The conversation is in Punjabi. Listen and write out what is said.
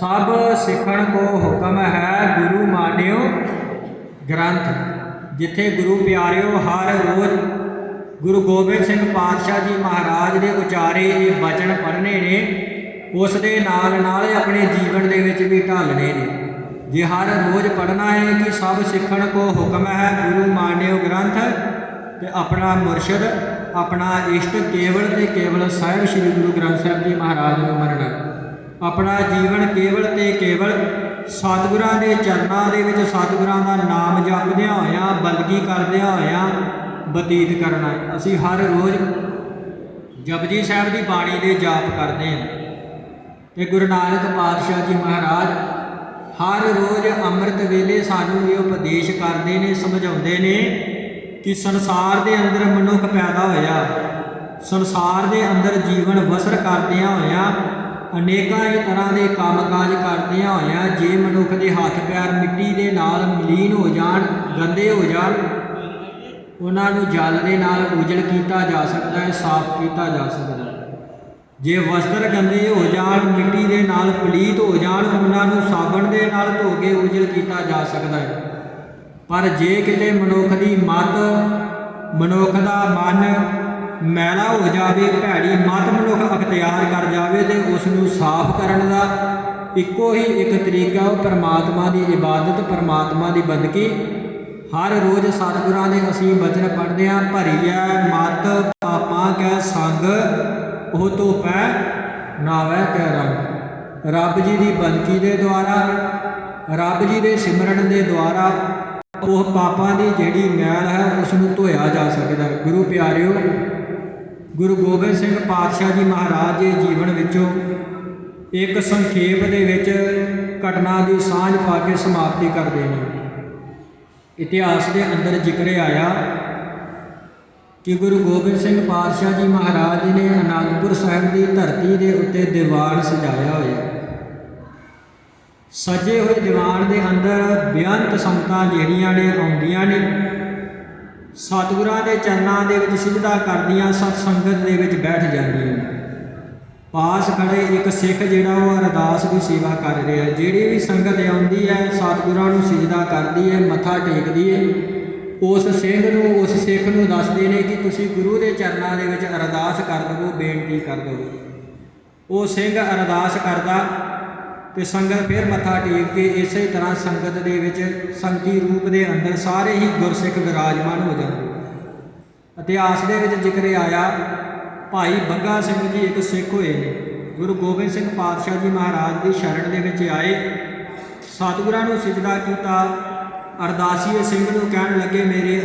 ਸਭ ਸਿੱਖਣ ਕੋ ਹੁਕਮ ਹੈ ਗੁਰੂ ਮਾਨਿਓ ਗ੍ਰੰਥ, ਜਿੱਥੇ ਗੁਰੂ ਪਿਆਰਿਓ ਹਰ ਰੋਜ਼ ਗੁਰੂ ਗੋਬਿੰਦ ਸਿੰਘ ਪਾਤਸ਼ਾਹ ਜੀ ਮਹਾਰਾਜ ਦੇ ਉਚਾਰੇ ਇਹ ਬਚਨ ਪੜ੍ਹਨੇ ਨੇ, ਉਸ ਦੇ ਨਾਲ ਨਾਲ ਆਪਣੇ ਜੀਵਨ ਦੇ ਵਿੱਚ ਵੀ ਢਾਲਣੇ ਨੇ। ਜੇ ਹਰ ਰੋਜ਼ ਪੜ੍ਹਨਾ ਹੈ ਕਿ ਸਭ ਸਿੱਖਣ ਕੋ ਹੁਕਮ ਹੈ ਗੁਰੂ ਮਾਨਿਓ ਗ੍ਰੰਥ, ਤੇ ਆਪਣਾ ਮੁਰਸ਼ਿਦ, ਆਪਣਾ ਇਸ਼ਟ ਕੇਵਲ ਤੇ ਕੇਵਲ ਸਾਹਿਬ ਸ੍ਰੀ ਗੁਰੂ ਗ੍ਰੰਥ ਸਾਹਿਬ ਜੀ ਮਹਾਰਾਜ ਨੂੰ ਮੰਨਣਾ। ਆਪਣਾ ਜੀਵਨ ਕੇਵਲ ਤੇ ਕੇਵਲ ਸਤਿਗੁਰਾਂ ਦੇ ਚਰਨਾਂ ਦੇ ਵਿੱਚ ਸਤਿਗੁਰਾਂ ਦਾ ਨਾਮ ਜਪਦਿਆਂ ਹੋਇਆਂ ਬੰਦਗੀ ਕਰਦਿਆਂ ਹੋਇਆਂ ਬਤੀਤ ਕਰਨਾ ਹੈ। ਅਸੀਂ ਹਰ ਰੋਜ਼ ਜਪਜੀ ਸਾਹਿਬ ਦੀ ਬਾਣੀ ਦੇ ਜਾਪ ਕਰਦੇ ਹਾਂ ਤੇ ਗੁਰੂ ਨਾਨਕ ਪਾਤਸ਼ਾਹ ਜੀ ਮਹਾਰਾਜ ਹਰ ਰੋਜ਼ ਅੰਮ੍ਰਿਤ ਵੇਲੇ ਸਾਨੂੰ ਇਹ ਉਪਦੇਸ਼ ਕਰਦੇ ਨੇ, ਸਮਝਾਉਂਦੇ ਨੇ ਕਿ ਸੰਸਾਰ ਦੇ ਅੰਦਰ ਮਨੁੱਖ ਪੈਦਾ ਹੋਇਆ, ਸੰਸਾਰ ਦੇ ਅੰਦਰ ਜੀਵਨ ਵਸਰ ਕਰਦਿਆਂ ਹੋਇਆਂ ਅਨੇਕਾਂ ਹੀ ਤਰ੍ਹਾਂ ਦੇ ਕੰਮਕਾਜ ਕਰਦਿਆਂ ਹੋਇਆਂ ਜੇ ਮਨੁੱਖ ਦੇ ਹੱਥ ਪੈਰ ਮਿੱਟੀ ਦੇ ਨਾਲ ਮਲੀਨ ਹੋ ਜਾਣ, ਗੰਦੇ ਹੋ ਜਾਣ, ਉਹਨਾਂ ਨੂੰ ਜਲ ਦੇ ਨਾਲ ਉਜਲ ਕੀਤਾ ਜਾ ਸਕਦਾ ਹੈ, ਸਾਫ਼ ਕੀਤਾ ਜਾ ਸਕਦਾ ਹੈ। ਜੇ ਵਸਤਰ ਗੰਦੇ ਹੋ ਜਾਣ, ਮਿੱਟੀ ਦੇ ਨਾਲ ਪਲੀਤ ਹੋ ਜਾਣ, ਉਹਨਾਂ ਨੂੰ ਸਾਬਣ ਦੇ ਨਾਲ ਧੋ ਕੇ ਉਜਲ ਕੀਤਾ ਜਾ ਸਕਦਾ ਹੈ। ਪਰ ਜੇ ਕਿਤੇ ਮਨੁੱਖ ਦੀ ਮਤ, ਮਨੁੱਖ ਦਾ ਮਨ ਮੈਲਾ ਹੋ ਜਾਵੇ, ਭੈੜੀ ਮਤ ਮਨੁੱਖ ਅਖਤਿਆਰ ਕਰ ਜਾਵੇ ਤੇ ਉਸ ਨੂੰ ਸਾਫ਼ ਕਰਨ ਦਾ ਇੱਕੋ ਹੀ ਇੱਕ ਤਰੀਕਾ ਉਹ ਪਰਮਾਤਮਾ ਦੀ ਇਬਾਦਤ, ਪਰਮਾਤਮਾ ਦੀ ਬੰਦਗੀ ਹਰ ਰੋਜ਼ ਸਤਿਗੁਰਾਂ ਦੇ ਅਸੀਂ ਬਚਨ ਪੜ੍ਹਦੇ ਹਾਂ, ਭਰੀਐ ਮਤ ਪਾਪਾਂ ਕੈ ਸੰਗ, ਉਹ ਤੋਂ ਪੈ ਨਾਵੈ ਕੈ ਰੰਗ। ਰੱਬ ਜੀ ਦੀ ਬੰਦਗੀ ਦੇ ਦੁਆਰਾ, ਰੱਬ ਜੀ ਦੇ ਸਿਮਰਨ ਦੇ ਦੁਆਰਾ ਉਹ ਪਾਪਾਂ ਦੀ ਜਿਹੜੀ ਮੈਲ ਹੈ ਉਸ ਨੂੰ ਧੋਇਆ ਜਾ ਸਕਦਾ ਗੁਰੂ ਪਿਆਰਿਓ ਗੁਰੂ ਗੋਬਿੰਦ ਸਿੰਘ ਪਾਤਸ਼ਾਹ ਜੀ ਮਹਾਰਾਜ ਦੇ ਜੀਵਨ ਵਿੱਚੋਂ ਇੱਕ ਸੰਖੇਪ ਦੇ ਵਿੱਚ ਘਟਨਾ ਦੀ ਸਾਂਝ ਪਾ ਕੇ ਸਮਾਪਤੀ ਕਰਦੇ ਨੇ ਇਤਿਹਾਸ ਦੇ ਅੰਦਰ ਜ਼ਿਕਰ ਆਇਆ ਕਿ ਗੁਰੂ ਗੋਬਿੰਦ ਸਿੰਘ ਪਾਤਸ਼ਾਹ ਜੀ ਮਹਾਰਾਜ ਜੀ ਨੇ ਅਨੰਦਪੁਰ ਸਾਹਿਬ ਦੀ ਧਰਤੀ ਦੇ ਉੱਤੇ ਦੀਵਾਨ ਸਜਾਇਆ ਹੋਇਆ। ਸਜੇ ਹੋਏ ਦੀਵਾਨ ਦੇ ਅੰਦਰ ਬੇਅੰਤ ਸੰਗਤਾਂ ਜਿਹੜੀਆਂ ਨੇ ਆਉਂਦੀਆਂ ਨੇ। ਸਤਿਗੁਰਾਂ ਦੇ ਚਰਨਾਂ ਦੇ ਵਿੱਚ ਸਿਜਦਾ ਕਰਦੀਆਂ ਸਤ ਸੰਗਤ ਦੇ ਵਿੱਚ ਬੈਠ ਜਾਂਦੀਆਂ। ਪਾਸ ਖੜੇ ਇੱਕ ਸਿੱਖ ਜਿਹੜਾ ਉਹ ਅਰਦਾਸ ਦੀ ਸੇਵਾ ਕਰ ਰਿਹਾ ਜਿਹੜੀ ਵੀ ਸੰਗਤ ਆਉਂਦੀ ਹੈ, ਸਤਿਗੁਰਾਂ ਨੂੰ ਸਿਜਦਾ ਕਰਦੀ ਹੈ, ਮੱਥਾ ਟੇਕਦੀ ਹੈ। ਉਸ ਸਿੰਘ ਨੂੰ, ਉਸ ਸਿੱਖ ਨੂੰ ਦੱਸਦੇ ਨੇ ਕਿ ਤੁਸੀਂ ਗੁਰੂ ਦੇ ਚਰਨਾਂ ਦੇ ਵਿੱਚ ਅਰਦਾਸ ਕਰ ਦਵੋ, ਬੇਨਤੀ ਕਰ ਦਵੋ। ਉਹ ਸਿੰਘ ਅਰਦਾਸ ਕਰਦਾ ਤੇ ਸੰਗਤ ਫਿਰ ਮੱਥਾ ਟੇਕ ਕੇ ਇਸੇ ਤਰ੍ਹਾਂ ਸੰਗਤ ਦੇ ਵਿੱਚ ਸੰਗਤੀ ਰੂਪ ਦੇ ਅੰਦਰ ਸਾਰੇ ਹੀ ਗੁਰਸਿੱਖ ਵਿਰਾਜਮਾਨ ਹੋ ਜਾਂਦੇ ਇਤਿਹਾਸ ਦੇ ਵਿੱਚ ਜ਼ਿਕਰ ਆਇਆ, ਭਾਈ ਬੰਗਾ ਸਿੰਘ ਜੀ ਇੱਕ ਸਿੱਖ ਹੋਏ ਨੇ। ਗੁਰੂ ਗੋਬਿੰਦ ਸਿੰਘ ਪਾਤਸ਼ਾਹ ਜੀ ਮਹਾਰਾਜ ਦੀ ਸ਼ਰਨ ਦੇ ਵਿੱਚ ਆਏ। ਸਤਿਗੁਰਾਂ ਨੂੰ ਸਿਜਦਾ ਕੀਤਾ, ਅਰਦਾਸੀਏ ਸਿੰਘ ਨੂੰ ਕਹਿਣ ਲੱਗੇ, ਮੇਰੇ